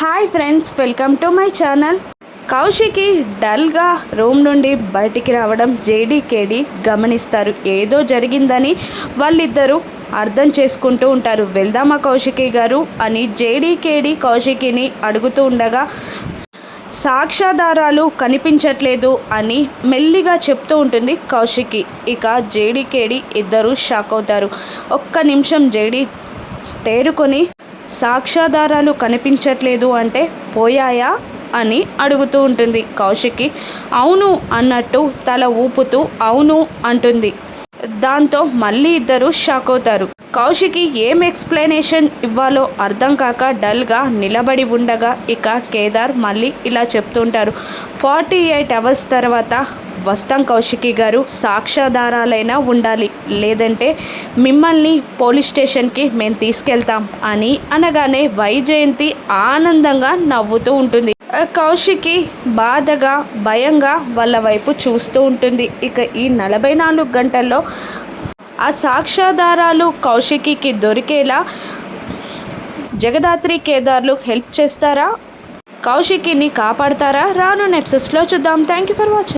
Hi friends welcome to my channel. Kaushiki డల్గా room నుండి బయటికి రావడం జేడీకేడి గమనిస్తారు. ఏదో జరిగిందని వాళ్ళిద్దరూ అర్థం చేసుకుంటూ ఉంటారు. వెళ్దామా కౌశికి గారు అని జేడీకేడి కౌశికిని అడుగుతూ ఉండగా సాక్ష్యాధారాలు కనిపించట్లేదు అని మెల్లిగా చెప్తూ ఉంటుంది కౌశికి. ఇక జేడీకేడి ఇద్దరు షాక్ అవుతారు. ఒక్క నిమిషం జేడీ తేరుకొని సాక్ష్యాధారాలు కనిపించట్లేదు అంటే పోయాయా అని అడుగుతూ ఉంటుంది. కౌశికి అవును అన్నట్టు తల ఊపుతూ అవును అంటుంది. దాంతో మళ్ళీ ఇద్దరు షాక్ అవుతారు. కౌశికి ఏం ఎక్స్ప్లెనేషన్ ఇవ్వాలో అర్థం కాక డల్గా నిలబడి ఉండగా ఇక కేదార్ మళ్ళీ ఇలా చెప్తుంటారు. ఫార్టీ ఎయిట్ అవర్స్ తర్వాత వస్తాం కౌశికి గారు సాక్ష్యాధారాలైనా ఉండాలి. లేదంటే మిమ్మల్ని పోలీస్ స్టేషన్కి మేము తీసుకెళ్తాం అని అనగానే వైజయంతి ఆనందంగా నవ్వుతూ ఉంటుంది. ఆ కౌశికి బాధగా భయంగా వాళ్ళ వైపు చూస్తూ ఉంటుంది. ఇక ఈ నలభై నాలుగు గంటల్లో ఆ సాక్ష్యాధారాలు కౌశికికి దొరికేలా జగదాత్రి కేదార్లు హెల్ప్ చేస్తారా? కౌశికిని కాపాడతారా? రాను నెప్సెస్లో చూద్దాం. Thank you for watching